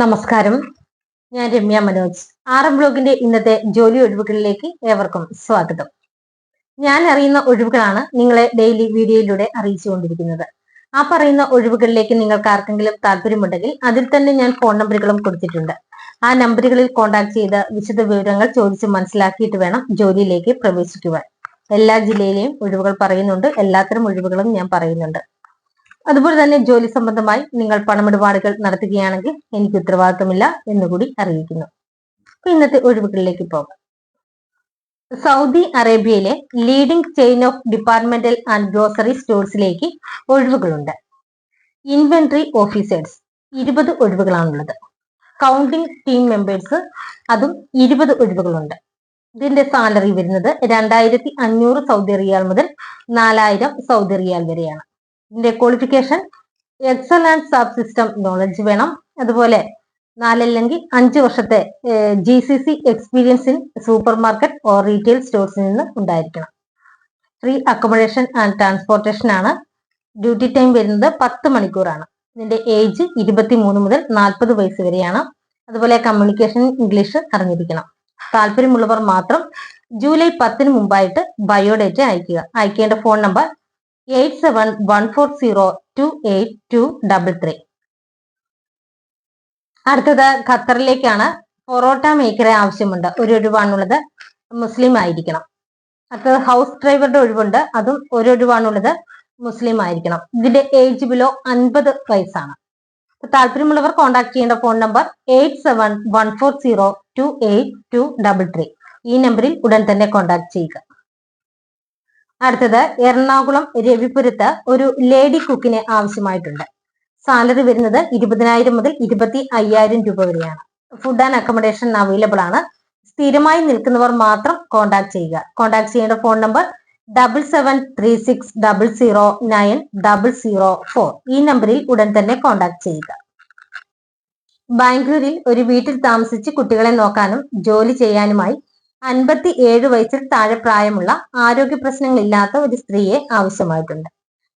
നമസ്കാരം. ഞാൻ Ramya Manoj. R M ബ്ലോഗിന്റെ ഇന്നത്തെ ജോലി ഒഴിവുകളിലേക്ക് ഏവർക്കും സ്വാഗതം. ഞാൻ അറിയുന്ന ഒഴിവുകളാണ് നിങ്ങളെ ഡെയിലി വീഡിയോയിലൂടെ അറിയിച്ചുകൊണ്ടിരിക്കുന്നത്. ആ പറയുന്ന ഒഴിവുകളിലേക്ക് നിങ്ങൾക്ക് ആർക്കെങ്കിലും താല്പര്യമുണ്ടെങ്കിൽ അതിൽ തന്നെ ഞാൻ ഫോൺ നമ്പറുകളും കൊടുത്തിട്ടുണ്ട്. ആ നമ്പറുകളിൽ കോൺടാക്ട് ചെയ്ത് വിശദ വിവരങ്ങൾ ചോദിച്ച് മനസ്സിലാക്കിയിട്ട് വേണം ജോലിയിലേക്ക് പ്രവേശിക്കുവാൻ. എല്ലാ ജില്ലയിലെയും ഒഴിവുകൾ പറയുന്നുണ്ട്. എല്ലാത്തരം ഒഴിവുകളും ഞാൻ പറയുന്നുണ്ട്. അതുപോലെ തന്നെ ജോലി സംബന്ധമായി നിങ്ങൾ പണമിടപാടുകൾ നടത്തുകയാണെങ്കിൽ എനിക്ക് ഉത്തരവാദിത്തമില്ല എന്നുകൂടി അറിയിക്കുന്നു. അപ്പൊ ഇന്നത്തെ ഒഴിവുകളിലേക്ക് പോകാം. സൗദി അറേബ്യയിലെ leading chain of departmental and grocery സ്റ്റോഴ്സിലേക്ക് ഒഴിവുകളുണ്ട്. ഇൻവെന്ററി ഓഫീസേഴ്സ് ഇരുപത് ഒഴിവുകളാണുള്ളത്. കൗണ്ടിംഗ് ടീം മെമ്പേഴ്സ് അതും ഇരുപത് ഒഴിവുകളുണ്ട്. ഇതിന്റെ സാലറി വരുന്നത് രണ്ടായിരത്തി അഞ്ഞൂറ് സൗദി റിയാൽ മുതൽ നാലായിരം സൗദി റിയാൽ വരെയാണ്. ഇതിന്റെ qualification Excel and sub system knowledge വേണം. അതുപോലെ നാലല്ലെങ്കിൽ അഞ്ച് വർഷത്തെ G C C experience in supermarket or retail സ്റ്റോഴ്സിൽ നിന്ന് ഉണ്ടായിരിക്കണം. ഫ്രീ അക്കോമഡേഷൻ ആൻഡ് ട്രാൻസ്പോർട്ടേഷൻ ആണ്. ഡ്യൂട്ടി ടൈം വരുന്നത് പത്ത് മണിക്കൂറാണ്. ഇതിന്റെ ഏജ് ഇരുപത്തി മൂന്ന് മുതൽ നാൽപ്പത് വയസ്സ് വരെയാണ്. അതുപോലെ കമ്മ്യൂണിക്കേഷൻ ഇംഗ്ലീഷ് അറിഞ്ഞിരിക്കണം. താല്പര്യമുള്ളവർ മാത്രം ജൂലൈ പത്തിന് മുമ്പായിട്ട് ബയോഡേറ്റ അയക്കുക. അയക്കേണ്ട phone number eight seven one four zero two eight two double three. അടുത്തത് ഖത്തറിലേക്കാണ് പൊറോട്ട മേക്കറെ ആവശ്യമുണ്ട്. ഒരു ഒഴിവാണുള്ളത് മുസ്ലിം ആയിരിക്കണം. അടുത്തത് ഹൗസ് ഡ്രൈവറുടെ ഒഴിവുണ്ട്. അതും ഒരു ഒഴിവാണുള്ളത് മുസ്ലിം ആയിരിക്കണം. ഇതിന്റെ ഏജ് ബിലോ അൻപത് വയസ്സാണ്. താല്പര്യമുള്ളവർ കോൺടാക്ട് ചെയ്യേണ്ട phone number eight seven one four zero two eight two double three. ഈ നമ്പറിൽ ഉടൻ തന്നെ കോൺടാക്ട് ചെയ്യുക. അടുത്തത് എറണാകുളം രവിപുരത്ത് ഒരു ലേഡി കുക്കിനെ ആവശ്യമായിട്ടുണ്ട്. സാലറി വരുന്നത് ഇരുപതിനായിരം മുതൽ ഇരുപത്തി അയ്യായിരം രൂപ വരെയാണ്. ഫുഡ് ആൻഡ് അക്കോമഡേഷൻ അവൈലബിൾ ആണ്. സ്ഥിരമായി നിൽക്കുന്നവർ മാത്രം കോൺടാക്ട് ചെയ്യുക. കോൺടാക്ട് ചെയ്യേണ്ട phone number double seven three six double zero nine double zero four ഈ നമ്പറിൽ ഉടൻ തന്നെ കോൺടാക്ട് ചെയ്യുക. ബാംഗ്ലൂരിൽ ഒരു വീട്ടിൽ താമസിച്ച് കുട്ടികളെ നോക്കാനും ജോലി ചെയ്യാനുമായി അൻപത്തി ഏഴ് വയസ്സിൽ താഴെ പ്രായമുള്ള ആരോഗ്യ പ്രശ്നങ്ങളില്ലാത്ത ഒരു സ്ത്രീയെ ആവശ്യമായിട്ടുണ്ട്.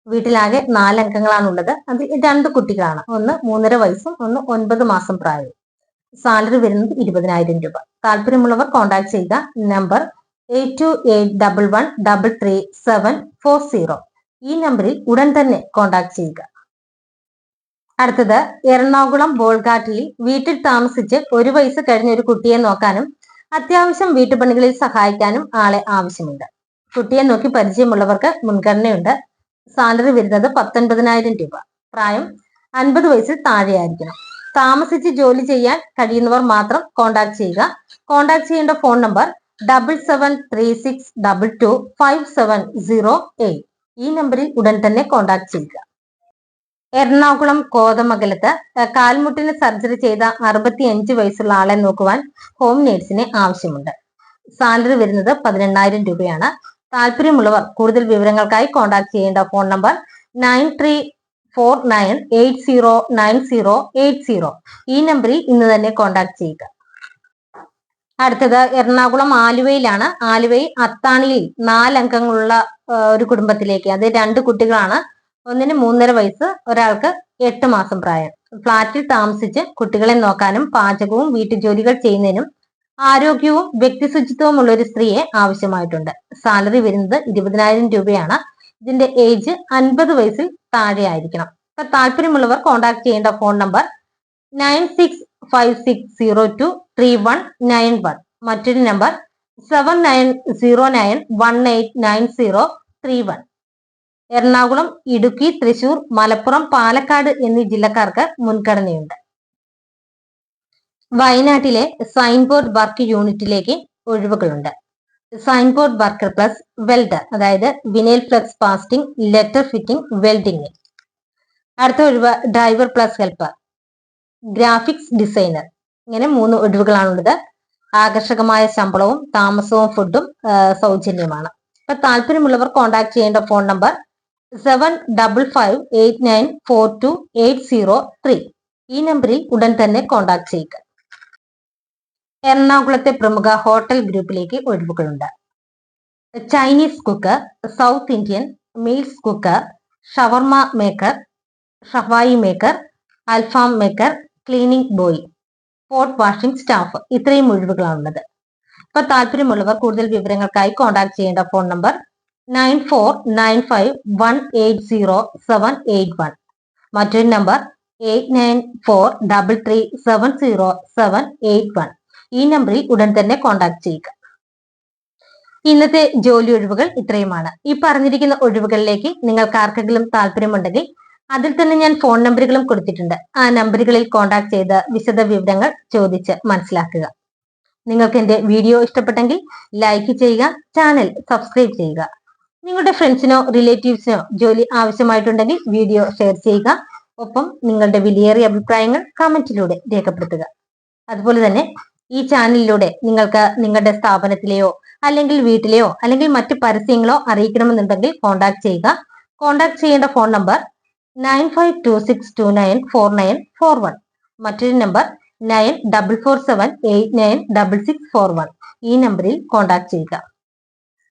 വീട്ടിലാകെ നാലംഗങ്ങളാണുള്ളത്. അതിൽ രണ്ട് കുട്ടികളാണ്. ഒന്ന് മൂന്നര വയസ്സും ഒന്ന് ഒൻപത് മാസം പ്രായവും. സാലറി വരുന്നത് ഇരുപതിനായിരം രൂപ. താല്പര്യമുള്ളവർ കോൺടാക്ട് ചെയ്ത number eight two eight double one double three seven four zero. ഈ നമ്പറിൽ ഉടൻ തന്നെ കോൺടാക്ട് ചെയ്യുക. അടുത്തത് എറണാകുളം ബോൾഗാട്ടിൽ വീട്ടിൽ താമസിച്ച് ഒരു വയസ്സ് കഴിഞ്ഞ ഒരു കുട്ടിയെ നോക്കാനും അത്യാവശ്യം വീട്ടുപണികളിൽ സഹായിക്കാനും ആളെ ആവശ്യമുണ്ട്. കുട്ടിയെ നോക്കി പരിചയമുള്ളവർക്ക് മുൻഗണനയുണ്ട്. സാലറി വരുന്നത് പത്തൊൻപതിനായിരം രൂപ. പ്രായം അൻപത് വയസ്സിൽ താഴെയായിരിക്കണം. താമസിച്ച് ജോലി ചെയ്യാൻ കഴിയുന്നവർ മാത്രം കോൺടാക്ട് ചെയ്യുക. കോൺടാക്ട് ചെയ്യേണ്ട phone number double seven three six double two five seven zero eight ഈ നമ്പറിൽ ഉടൻ തന്നെ കോൺടാക്ട് ചെയ്യുക. എറണാകുളം കോതമംഗലത്ത് കാൽമുട്ടിന് സർജറി ചെയ്ത അറുപത്തിയഞ്ച് വയസ്സുള്ള ആളെ നോക്കുവാൻ ഹോം നേഴ്സിനെ ആവശ്യമുണ്ട്. സാലറി വരുന്നത് പതിനെണ്ണായിരം രൂപയാണ്. താല്പര്യമുള്ളവർ കൂടുതൽ വിവരങ്ങൾക്കായി കോൺടാക്ട് ചെയ്യേണ്ട phone number nine three four nine eight zero nine zero eight zero. ഈ നമ്പറിൽ ഇന്ന് തന്നെ കോൺടാക്ട് ചെയ്യുക. അടുത്തത് എറണാകുളം ആലുവയിലാണ്. ആലുവയിൽ അത്താണിയിൽ നാലംഗങ്ങളുള്ള ഒരു കുടുംബത്തിലേക്ക് അത് രണ്ട് കുട്ടികളാണ്. ഒന്നിന് മൂന്നര വയസ്സ് ഒരാൾക്ക് എട്ട് മാസം പ്രായം. ഫ്ളാറ്റിൽ താമസിച്ച് കുട്ടികളെ നോക്കാനും പാചകവും വീട്ടുജോലികൾ ചെയ്യുന്നതിനും ആരോഗ്യവും വ്യക്തി ശുചിത്വവും ഉള്ള ഒരു സ്ത്രീയെ ആവശ്യമായിട്ടുണ്ട്. സാലറി വരുന്നത് ഇരുപതിനായിരം രൂപയാണ്. ഇതിന്റെ ഏജ് അൻപത് വയസ്സിൽ താഴെ ആയിരിക്കണം അപ്പൊ താല്പര്യമുള്ളവർ കോൺടാക്ട് ചെയ്യേണ്ട phone number nine six five six zero two three one nine one മറ്റൊരു number seven nine zero nine one eight nine zero three one Ernakulam Idukki Thrissur Malappuram Palakkad എന്നീ ജില്ലക്കാർക്ക് മുൻഗണനയുണ്ട്. വയനാട്ടിലെ സൈൻബോർഡ് വർക്ക് യൂണിറ്റിലേക്ക് ഒഴിവുകളുണ്ട്. Signboard worker plus welder അതായത് vinyl flex pasting letter fitting welding. അടുത്ത ഒഴിവ് driver plus helper graphics designer. ഇങ്ങനെ മൂന്ന് ഒഴിവുകളാണുള്ളത്. ആകർഷകമായ ശമ്പളവും താമസവും ഫുഡും സൗജന്യമാണ്. അപ്പൊ താല്പര്യമുള്ളവർ കോൺടാക്ട് ചെയ്യേണ്ട phone number seven double five eight nine four two eight zero three ഈ നമ്പറിൽ ഉടൻ തന്നെ കോൺടാക്ട് ചെയ്യുക. എറണാകുളത്തെ പ്രമുഖ ഹോട്ടൽ ഗ്രൂപ്പിലേക്ക് ഒഴിവുകളുണ്ട്. Chinese cooker South Indian meals cooker shawarma maker ഷവായി മേക്കർ അൽഫാം maker cleaning boy pot washing staff ഇത്രയും ഒഴിവുകളാണുള്ളത്. ഇപ്പൊ താല്പര്യമുള്ളവർ കൂടുതൽ വിവരങ്ങൾക്കായി കോൺടാക്ട് ചെയ്യേണ്ട phone number nine four nine five one eight zero seven eight one. മറ്റൊരു number eight nine four double three seven zero seven eight one. ഈ നമ്പറിൽ ഉടൻ തന്നെ കോൺടാക്ട് ചെയ്യുക. ഇന്നത്തെ ജോലി ഒഴിവുകൾ ഇത്രയുമാണ്. ഈ പറഞ്ഞിരിക്കുന്ന ഒഴിവുകളിലേക്ക് നിങ്ങൾക്ക് ആർക്കെങ്കിലും താല്പര്യമുണ്ടെങ്കിൽ അതിൽ തന്നെ ഞാൻ ഫോൺ നമ്പറുകളും കൊടുത്തിട്ടുണ്ട്. ആ നമ്പറുകളിൽ കോൺടാക്ട് ചെയ്ത് വിശദ വിവരങ്ങൾ ചോദിച്ച് മനസ്സിലാക്കുക. നിങ്ങൾക്ക് എന്റെ വീഡിയോ ഇഷ്ടപ്പെട്ടെങ്കിൽ ലൈക്ക് ചെയ്യുക ചാനൽ സബ്സ്ക്രൈബ് ചെയ്യുക. നിങ്ങളുടെ ഫ്രണ്ട്സിനോ റിലേറ്റീവ്സിനോ ജോലി ആവശ്യമായിട്ടുണ്ടെങ്കിൽ വീഡിയോ ഷെയർ ചെയ്യുക. ഒപ്പം നിങ്ങളുടെ വിലയേറിയ അഭിപ്രായങ്ങൾ കമന്റിലൂടെ രേഖപ്പെടുത്തുക. അതുപോലെ തന്നെ ഈ ചാനലിലൂടെ നിങ്ങൾക്ക് നിങ്ങളുടെ സ്ഥാപനത്തിലെയോ അല്ലെങ്കിൽ വീട്ടിലെയോ അല്ലെങ്കിൽ മറ്റു പരസ്യങ്ങളോ അറിയിക്കണമെന്നുണ്ടെങ്കിൽ കോൺടാക്ട് ചെയ്യുക. കോൺടാക്ട് ചെയ്യേണ്ട phone number nine five two six two nine four nine four one. മറ്റൊരു number nine double four seven eight nine double six four one. ഈ നമ്പറിൽ കോൺടാക്ട് ചെയ്യുക.